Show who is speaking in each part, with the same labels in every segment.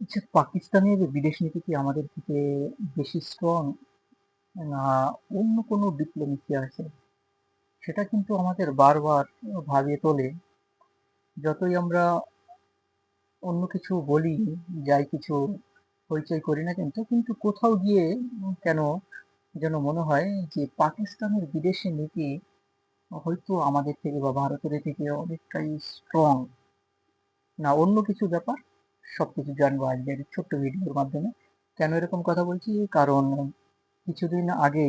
Speaker 1: আচ্ছা পাকিস্তানের বিদেশ নীতি কি আমাদের থেকে বেশি স্ট্রং না অন্য কোনো ডিপ্লোমেসি আছে? সেটা কিন্তু আমাদের বারবার ভাবিয়ে তোলে। যতই আমরা অন্য কিছু বলি, যাই কিছু হইচই করি না কিন্তু কিন্তু কোথাও গিয়ে কেন যেন মনে হয় যে পাকিস্তানের বিদেশি নীতি হয়তো আমাদের থেকে বা ভারতের থেকে অনেকটাই স্ট্রং না, অন্য কিছু ব্যাপার? সবকিছু জানব আজকের ছোট্ট ভিডিওর মাধ্যমে। কেন এরকম কথা বলছি? কারণ কিছুদিন আগে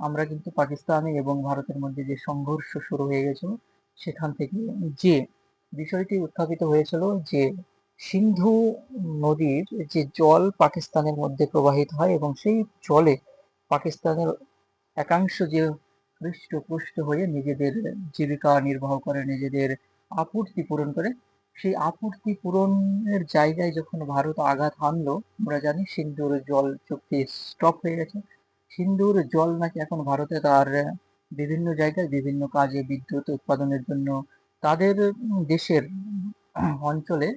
Speaker 1: আমরা কিন্তু পাকিস্তানি এবং ভারতের মধ্যে যে সংঘর্ষ শুরু হয়ে গেছিল, সেখান থেকে যে বিষয়টি উত্থাপিত হয়েছিল যে সিন্ধু নদীর যে জল পাকিস্তানের মধ্যে প্রবাহিত হয় এবং সেই জলে পাকিস্তানের একাংশ যে পৃষ্ঠপুষ্ট হয়ে নিজেদের জীবিকা নির্বাহ করে, নিজেদের আপূর্তি পূরণ করে সেই আপূর্তি পূরণের জায়গায় যখন ভারত আঘাত হানলো, আমরা জানি সিন্ধুর জল চুক্তি স্টপ হয়ে গেছে। সিন্ধুর জল নাকি এখন ভারতে তার বিভিন্ন জায়গায় বিভিন্ন কাজে বিদ্যুৎ উৎপাদনের জন্য তাদের দেশের অঞ্চলে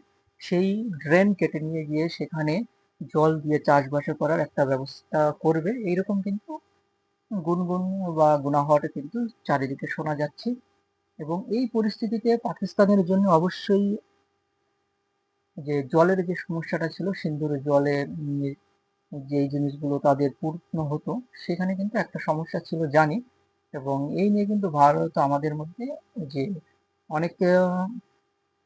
Speaker 1: সেই ড্রেন কেটে নিয়ে গিয়ে সেখানে জল দিয়ে চাষবাস করার একটা ব্যবস্থা করবে। এইরকম কিন্তু গুনগুন বা গুনাহট কিন্তু চারিদিকে শোনা যাচ্ছে। এবং এই পরিস্থিতিতে পাকিস্তানের জন্য অবশ্যই যে জলের যে সমস্যাটা ছিল সিন্ধুর জলে যে জিনিসগুলো তাদের পূর্ণ হতো, সেখানে কিন্তু একটা সমস্যা ছিল জানি। এবং এই নিয়ে কিন্তু ভারত আমাদের মধ্যে যে অনেক,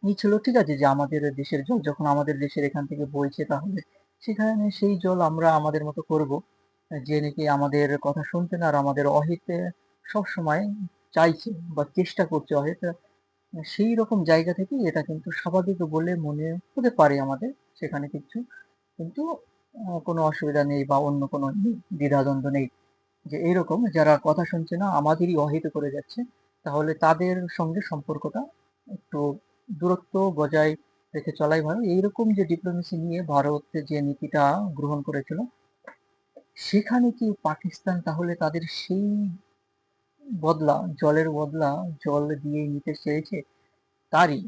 Speaker 1: ই ছিল, ঠিক আছে, যে আমাদের দেশের জল, যখন আমাদের দেশের এখান থেকে বইছে তাহলে, সেখানে সেই জল আমরা আমাদের মতো করব। যে নাকি আমাদের কথা শুনতে না আর আমাদের অহিতে সবসময় চাইছে বা চেষ্টা করছে অহিত সেই রকম জায়গা থেকে এটা কিন্তু স্বাভাবিক বলে মনে হতে পারে আমাদের সেখানে কিছু। কিন্তু কোনো অসুবিধা নেই বা অন্য কোনো দ্বিধাদ্বন্দ্ব নেই যে এরকম যারা কথা শুনছে না, আমাদেরই অহিত করে যাচ্ছে, তাহলে তাদের সঙ্গে সম্পর্কটা একটু দূরত্ব বজায় রেখে চলাই ভালো। এইরকম যে ডিপ্লোমেসি নিয়ে ভারত যে নীতিটা গ্রহণ করেছিল, সেখানে কি পাকিস্তান তাহলে তাদের সেই বদলা, জলের বদলা, জল দিয়ে নিতে চেয়েছে তারই।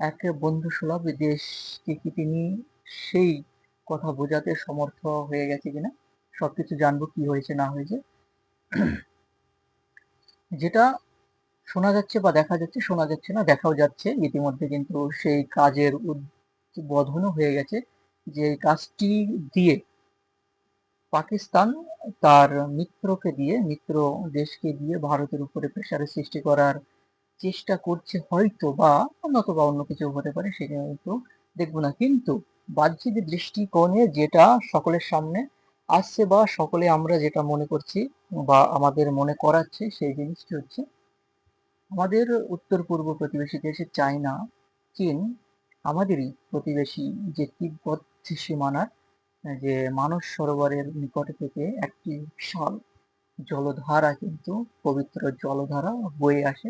Speaker 1: এক বন্ধু সুলভ দেশকে কি তিনি সেই কথা বোঝাতে সমর্থ হয়ে গেছে কিনা, সবকিছু জানব কি হয়েছে, না হয়েছে। যেটা শোনা যাচ্ছে বা দেখা যাচ্ছে, শোনা যাচ্ছে না, দেখাও যাচ্ছে। ইতিমধ্যে কিন্তু সেই কাজের উদ্বোধনও হয়ে গেছে যে কাজটি দিয়ে পাকিস্তান তার মিত্রকে দিয়ে, মিত্র দেশকে দিয়ে ভারতের উপরে প্রেশারের সৃষ্টি করার চেষ্টা করছে হয়তো বা নতুবা অন্য কিছু হতে পারে সেটা হয়তো দেখব না। কিন্তু বাহ্যিক দৃষ্টিকোণে যেটা সকলের সামনে আসছে বা সকলে আমরা যেটা মনে করছি বা আমাদের মনে করাচ্ছে, সেই জিনিসটি হচ্ছে আমাদের উত্তর পূর্ব প্রতিবেশী দেশে চায়না, চীন, আমাদেরই প্রতিবেশী যে তিব্বত সীমানার যে মানস সরোবরের নিকট থেকে একটি বিশাল জলধারা কিন্তু পবিত্র জলধারা বয়ে আসে।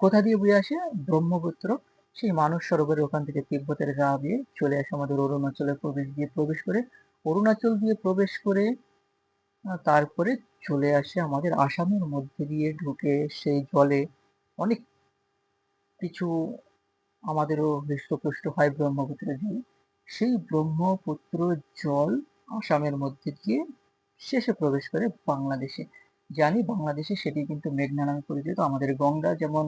Speaker 1: কোথা দিয়ে বয়ে আসে? ব্রহ্মপুত্র। সেই মানস সরোবরের ওখান থেকে তিব্বতের গা দিয়ে চলে আসে আমাদের অরুণাচলে প্রবেশ দিয়ে প্রবেশ করে। অরুণাচল দিয়ে প্রবেশ করে তারপরে চলে আসে আমাদের আসামের মধ্যে দিয়ে ঢুকে সেই জলে। অনেক কিছু আমাদেরও হৃষ্টপুষ্ট হয় ব্রহ্মপুত্রের জলে। সেই ব্রহ্মপুত্র জল আসামের মধ্যে দিয়ে শেষে প্রবেশ করে বাংলাদেশে। জানি বাংলাদেশে সেটি কিন্তু মেঘনা নামে পরিচিত। আমাদের গঙ্গা যেমন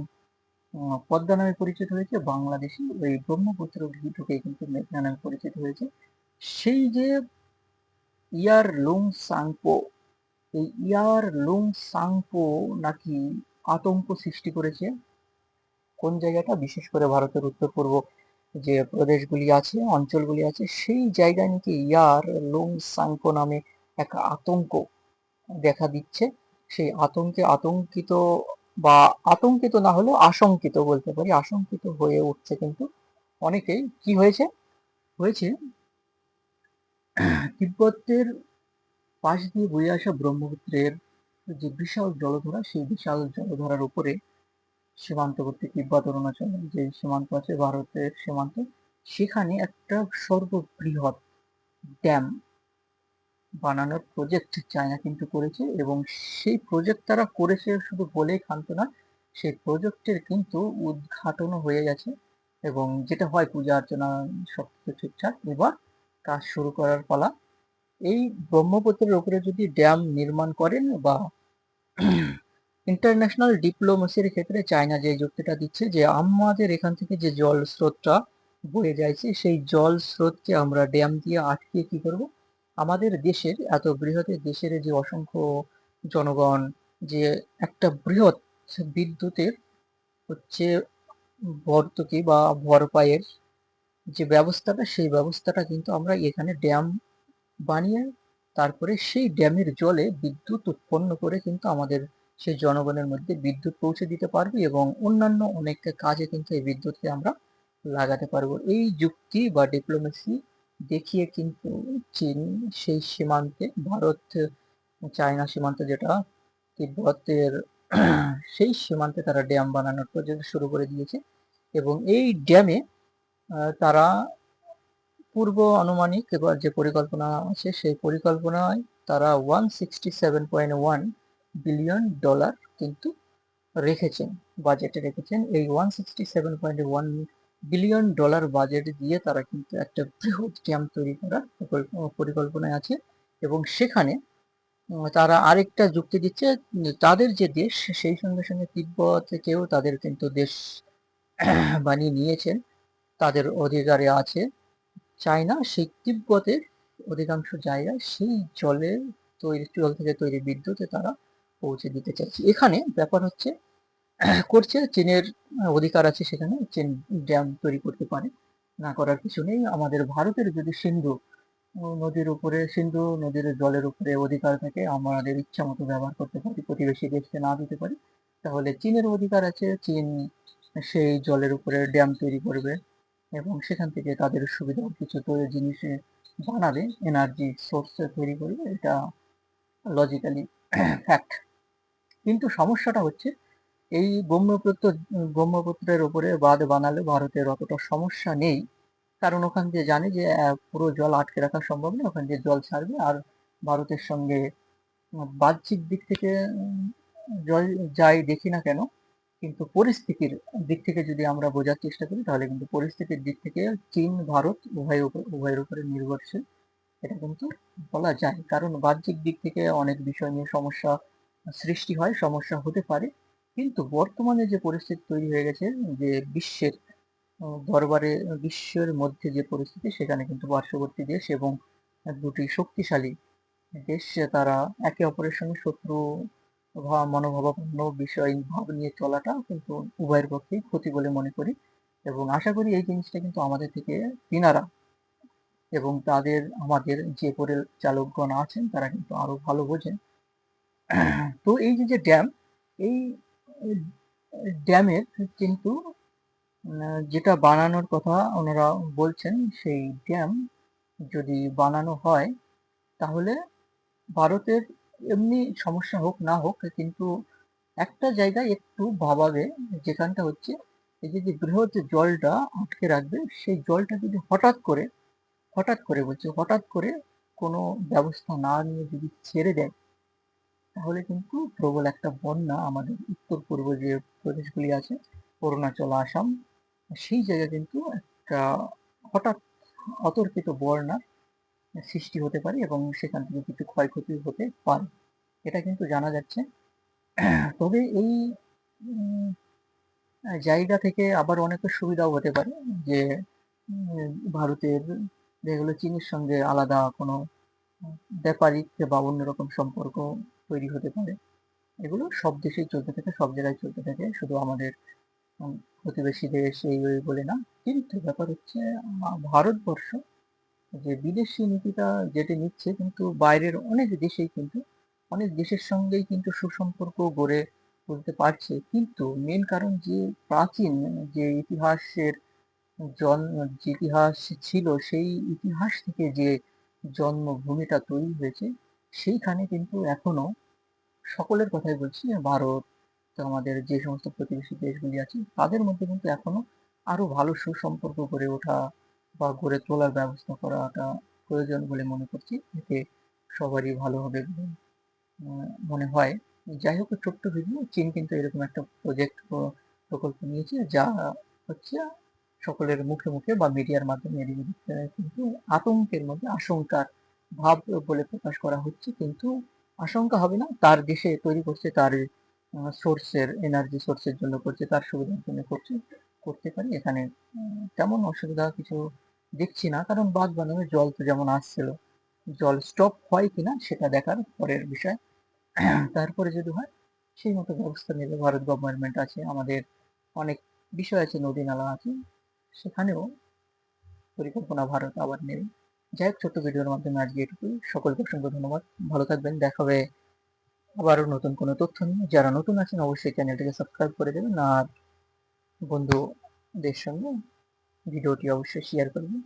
Speaker 1: পদ্মা নামে পরিচিত হয়েছে, বাংলাদেশে ওই ব্রহ্মপুত্র ঢুকে কিন্তু মেঘনা নামে পরিচিত হয়েছে। সেই যে ইয়ার লুং সাংপো, এই ইয়ার লুং সাংপো নাকি আতঙ্ক সৃষ্টি করেছে, কোন জায়গাটা? বিশেষ করে ভারতের উত্তর পূর্ব যে প্রদেশগুলি আছে, অঞ্চলগুলি আছে, সেই জায়গায় নাকি ইয়ার লুং সাংপো নামে এক আতঙ্ক দেখা দিচ্ছে। সেই আতঙ্কে আতঙ্কিত বা আতঙ্কিত না হলেও আশঙ্কিত বলতে পারি, আশঙ্কিত হয়ে উঠছে কিন্তু অনেকেই। কি হয়েছে? হয়েছে তিব্বতের পাশ দিয়ে বয়ে আসা ব্রহ্মপুত্রের যে বিশাল জলধারা, সেই বিশাল জলধারার উপরে সীমান্তবর্তী তিব্বত অরুণাচল যে সীমান্ত আছে, ভারতের সীমান্ত, সেখানে একটা সর্ববৃহৎ ড্যাম বানানোর প্রজেক্ট চায়না কিন্তু করেছে এবং সেই প্রজেক্ট তারা করেছে শুধু বলেই ক্ষান্ত না, সেই প্রজেক্টের কিন্তু উদ্ঘাটনও হয়ে গেছে এবং যেটা হয় পূজা অর্চনা সব কিছু ঠিকঠাক, এবার কাজ শুরু করার পালা। এই ব্রহ্মপুত্রের উপরে যদি ড্যাম নির্মাণ করেন বা ইন্টারন্যাশনাল ডিপ্লোমেসির ক্ষেত্রে চায়না যে যুক্তিটা দিচ্ছে যে আমাদের এখান থেকে যে জল স্রোতটা বয়ে যাইছে, সেই জল স্রোতকে আমরা ড্যাম দিয়ে আটকে কি করব? আমাদের দেশের, এত বৃহৎ দেশের যে অসংখ্য জনগণ, যে একটা বৃহৎ বিদ্যুতের হচ্ছে ভর্তুকি বা ভরপাইয়ের যে ব্যবস্থাটা, সেই ব্যবস্থাটা কিন্তু আমরা এখানে ড্যাম বানিয়ে, তারপরে সেই ড্যামের জলে বিদ্যুৎ উৎপন্ন করে কিন্তু আমাদের সেই জনগণের মধ্যে বিদ্যুৎ পৌঁছে দিতে পারবে এবং অন্যান্য অনেক কাজে কিন্তু এই বিদ্যুৎকে আমরা লাগাতে পারব। এই যুক্তি বা ডিপ্লোমেসি দেখিয়ে কিন্তু চীন সেই সীমান্তে ভারত, চায়না সীমান্ত যেটা তিব্বতের সেই সীমান্তে তারা ড্যাম বানানোর প্রজেক্ট শুরু করে দিয়েছে এবং এই ড্যামে তারা পূর্ব আনুমানিক এবার যে পরিকল্পনা আছে সেই পরিকল্পনায় তারা one sixty seven point one billion dollar কিন্তু রেখেছেন বাজেটে রেখেছেন। এই one sixty seven point one billion dollar budget দিয়ে তারা কিন্তু একটা বৃহৎ ড্যাম তৈরি করার পরিকল্পনায় আছে এবং সেখানে তারা আরেকটা যুক্তি দিচ্ছে, তাদের যে দেশ সেই সঙ্গে সঙ্গে তিব্বত থেকেও তাদের কিন্তু দেশ বানিয়ে নিয়েছেন। তাদের অধিকারে আছে চায়না, সেই তিব্বতের অধিকাংশ জায়গায় সেই জলে তৈরি, জল থেকে তৈরি বিদ্যুতে তারা পৌঁছে দিতে চাইছি। এখানে ব্যাপার হচ্ছে, করছে, চীনের অধিকার আছে সেখানে, চীন ড্যাম তৈরি করতে পারে। না করার কিছু নেই। আমাদের ভারতের যদি সিন্ধু নদীর উপরে, সিন্ধু নদীর জলের উপরে অধিকার থাকে, আমাদের ইচ্ছা মতো ব্যবহার করতে পারি, প্রতিবেশী দেশকে না দিতে পারি, তাহলে চীনের অধিকার আছে, চীন সেই জলের উপরে ড্যাম তৈরি করবে এবং সেখান থেকে তাদের সুবিধা কিছু তৈরি জিনিসে বানাবে এনার্জি সোর্স তৈরি করবে, এটা লজিক্যালি ফ্যাক্ট কিন্তু সমস্যাটা হচ্ছে, এই ব্রহ্মপুত্র, ব্রহ্মপুত্রের উপরে বাঁধ বানালে ভারতের অতটা সমস্যা নেই। কারণ ওখান দিয়ে জানে যে পুরো জল আটকে রাখা সম্ভব নয় ওখান দিয়ে জল ছাড়বে। আর ভারতের সঙ্গে বাহ্যিক দিক থেকে জল যাই দেখি না কেন, কিন্তু পরিস্থিতির দিক থেকে যদি আমরা বোঝার চেষ্টা করি, তাহলে কিন্তু পরিস্থিতির দিক থেকে চীন, ভারত উভয় উভয়ের উপরে নির্ভরশীল। এটা কিন্তু বলা যায়। কারণ বাহ্যিক দিক থেকে অনেক বিষয় নিয়ে সমস্যা সৃষ্টি হয়, সমস্যা হতে পারে। কিন্তু বর্তমানে যে পরিস্থিতি তৈরি হয়ে গেছে, যে বিশ্বের দরবারে, বিশ্বের মধ্যে যে পরিস্থিতি, সেখানে কিন্তু পার্শ্ববর্তী দেশ এবং দুটি শক্তিশালী দেশ, তারা একে অপরের সঙ্গে শত্রু মনোভাবাপন্ন বিষয়, ভাব নিয়ে চলাটা কিন্তু উভয়ের পক্ষেই ক্ষতি বলে মনে করি। এবং আশা করি এই জিনিসটা কিন্তু আমাদের থেকে তিনারা এবং তাদের, আমাদের যে পরিচালকগণ আছেন, তারা কিন্তু আরও ভালো বোঝেন। তো এই যে যে ড্যাম এই ড্যামের কিন্তু যেটা বানানোর কথা ওনারা বলছেন, সেই ড্যাম যদি বানানো হয়, তাহলে ভারতের এমনি সমস্যা হোক না হোক, কিন্তু একটা জায়গায় একটু ভাবাবে, যেখানটা হচ্ছে, এই যে বৃহৎ জলটা আটকে রাখবে, সেই জলটা যদি হঠাৎ করে হঠাৎ করে বলছে, হঠাৎ করে কোনো ব্যবস্থা না নিয়ে যদি ছেড়ে দেয় তাহলে কিন্তু প্রবল একটা বন্যা আমাদের উত্তর পূর্ব যে প্রদেশগুলি আছে, অরুণাচল, আসাম, সেই জায়গায় কিন্তু একটা হঠাৎ অতর্কিত বন্যার সৃষ্টি হতে পারে এবং সেখান থেকে কিছু ক্ষয়ক্ষতি হতে পারে। এটা কিন্তু জানা যাচ্ছে। তবে এই জায়গা থেকে আবার অনেক সুবিধাও হতে পারে যে ভারতের যেগুলো চীনের সঙ্গে আলাদা কোনো ব্যাপারিক বা অন্যরকম সম্পর্ক তৈরি হতে পারে। এগুলো সব দেশেই চলতে থাকে, সব জায়গায় চলতে থাকে। শুধু আমাদের প্রতিবেশী দেশ এই ওই বলে না। কিন্তু ব্যাপার হচ্ছে ভারতবর্ষ যে বিদেশি নীতিটা যেটি নিচ্ছে, কিন্তু বাইরের অনেক দেশেই কিন্তু, অনেক দেশের সঙ্গেই কিন্তু সুসম্পর্ক গড়ে তুলতে পারছে। কিন্তু মেন কারণ যে প্রাচীন যে ইতিহাসের জন্ম যে ইতিহাস ছিল, সেই ইতিহাস থেকে যে জন্মভূমিটা তৈরি হয়েছে, সেইখানে কিন্তু এখনও সকলের কথাই বলছি, ভারত আমাদের যে সমস্ত প্রতিবেশী দেশগুলি আছে, তাদের মধ্যে কিন্তু এখনও আরও ভালো সুসম্পর্ক গড়ে ওঠা বা গড়ে তোলার ব্যবস্থা করাটা প্রয়োজন বলে মনে করছি। এতে সবারই ভালো হবে মনে হয়। যাই হোক, ছোট্ট ভিডিও, চীন কিন্তু এরকম একটা প্রজেক্ট প্রকল্প নিয়েছে, যা হচ্ছে সকলের মুখে মুখে বা মিডিয়ার মাধ্যমে কিন্তু আতঙ্কের মধ্যে, আশঙ্কার ভাব বলে প্রকাশ করা হচ্ছে। কিন্তু আশঙ্কা হবে না। তার দেশে তৈরি করছে, তার সোর্সের এনার্জি সোর্সের জন্য করছে, তার সুবিধার জন্য করছে, করতে পারি। এখানে তেমন অসুবিধা কিছু দেখছি না। কারণ বাঁধ বানানোর জল তো যেমন আসছিল, জল স্টপ হয় কিনা সেটা দেখার পরের বিষয়। তারপরে যদি হয়, সেই মতো ব্যবস্থা নেবে। ভারত গভর্নমেন্ট আছে, আমাদের অনেক বিষয় আছে, নদী নালা আছে, সেখানেও পরিকল্পনা ভারত আবার নেবে। যাই হোক ছোট্ট ভিডিওর মাধ্যমে আজকে এটুকুই। সকলকে অসংখ্য ধন্যবাদ। ভালো থাকবেন। দেখা হবে আবারও নতুন কোনো তথ্য নিয়ে। যারা নতুন আছেন, অবশ্যই চ্যানেলটিকে সাবস্ক্রাইব করে দেবেন। আর বন্ধুদের সঙ্গে ভিডিওটি অবশ্যই শেয়ার করবেন।